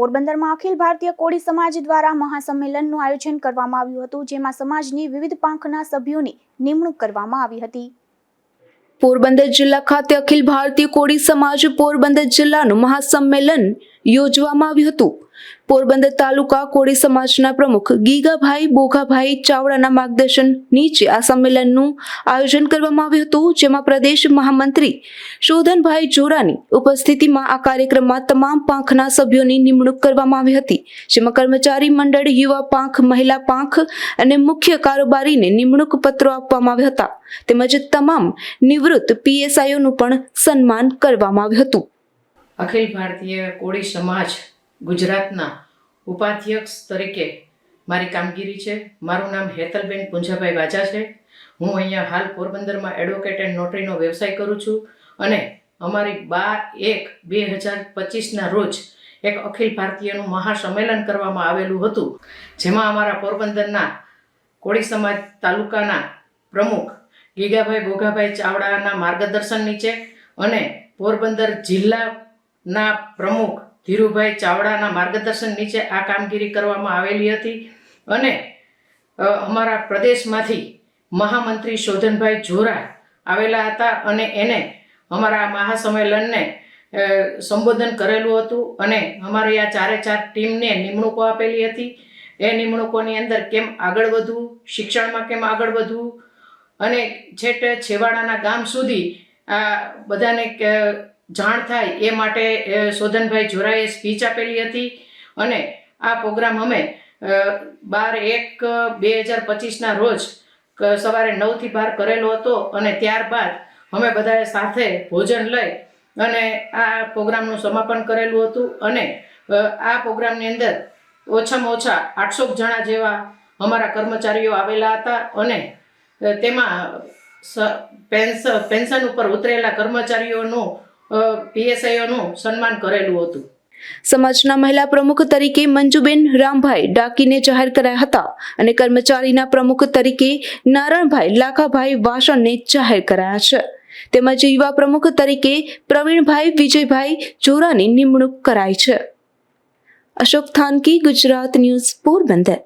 પોરબંદરમાં અખિલ ભારતીય કોળી સમાજ દ્વારા મહાસંમેલનનું આયોજન કરવામાં આવ્યું હતું, જેમાં સમાજની વિવિધ પાંખના સભ્યોની નિમણૂક કરવામાં આવી હતી. પોરબંદર જિલ્લા ખાતે અખિલ ભારતીય કોળી સમાજ પોરબંદર જિલ્લાનું મહાસંમેલન યોજવામાં આવ્યું હતું. પોરબંદર તાલુકા કોળી સમાજના પ્રમુખ ગીગાભાઈ બોઘાભાઈ ચાવડાના માર્ગદર્શન નીચે આ સંમેલનનું આયોજન કરવામાં આવ્યું હતું, જેમાં પ્રદેશ મહામંત્રી શોધનભાઈ જોરાની ઉપસ્થિતિમાં આ કાર્યક્રમમાં તમામ પાંખના સભ્યોની નિમણૂક કરવામાં આવી હતી, જેમાં કર્મચારી મંડળ, યુવા પાંખ, મહિલા પાંખ અને મુખ્ય કારોબારીને નિમણૂક પત્રો આપવામાં આવ્યા હતા. તેમજ તમામ નિવૃત્ત પીએસઆઈઓનું પણ સન્માન કરવામાં આવ્યું હતું. અખિલ ભારતીય કોળી સમાજ ગુજરાતના ઉપાધ્યક્ષ તરીકે મારી કામગીરી છે. મારું નામ હેતલબેન પુંજાભાઈ વાજા છે. હું અહીંયા હાલ પોરબંદરમાં એડવોકેટ એન્ડ નોટરીનો વ્યવસાય કરું છું અને અમારી બાર એક બે હજાર પચીસના રોજ એક અખિલ ભારતીયનું મહાસંમેલન કરવામાં આવેલું હતું, જેમાં અમારા પોરબંદરના કોળી સમાજ તાલુકાના પ્રમુખ ગીગાભાઈ બોઘાભાઈ ચાવડાના માર્ગદર્શન નીચે અને પોરબંદર જિલ્લાના પ્રમુખ ધીરુભાઈ ચાવડાના માર્ગદર્શન નીચે આ કામગીરી કરવામાં આવેલી હતી અને અમારા પ્રદેશમાંથી મહામંત્રી શોધનભાઈ જોરા આવેલા હતા અને એને અમારા મહાસંમેલનને સંબોધન કરેલું હતું અને અમારી આ ચારે ચાર ટીમને નિમણૂકો આપેલી હતી. એ નિમણૂકોની અંદર કેમ આગળ વધવું, શિક્ષણમાં કેમ આગળ વધવું અને છેટ છેવાડાના ગામ સુધી આ બધાને જાણ થાય એ માટે શોધનભાઈ જોરાએ સ્પીચ આપેલી હતી. અને આ પ્રોગ્રામ અમે બાર એક બે હજાર પચીસના રોજ સવારે નવથી બાર કરેલો હતો અને ત્યારબાદ અમે બધાએ સાથે ભોજન લઈ અને આ પ્રોગ્રામનું સમાપન કરેલું હતું. અને આ પ્રોગ્રામની અંદર ઓછામાં ઓછા આઠસો જણા જેવા અમારા કર્મચારીઓ આવેલા હતા અને તેમાં પેન્શન પેન્શન ઉપર ઉતરેલા કર્મચારીઓનું પીએસઆઈઓનું સન્માન કરેલું હતું. સમાજના મહિલા પ્રમુખ તરીકે મંજુબેન રામભાઈ ડાકીને જાહેર કરાયા હતા અને કર્મચારીના પ્રમુખ તરીકે નારણભાઈ લાખાભાઈ વાસણને જાહેર કરાયા છે. તેમજ યુવા પ્રમુખ તરીકે પ્રવીણભાઈ વિજયભાઈ જોરાની નિમણૂક કરાઈ છે. અશોક થાનકી, ગુજરાત ન્યૂઝ પોરબંદર.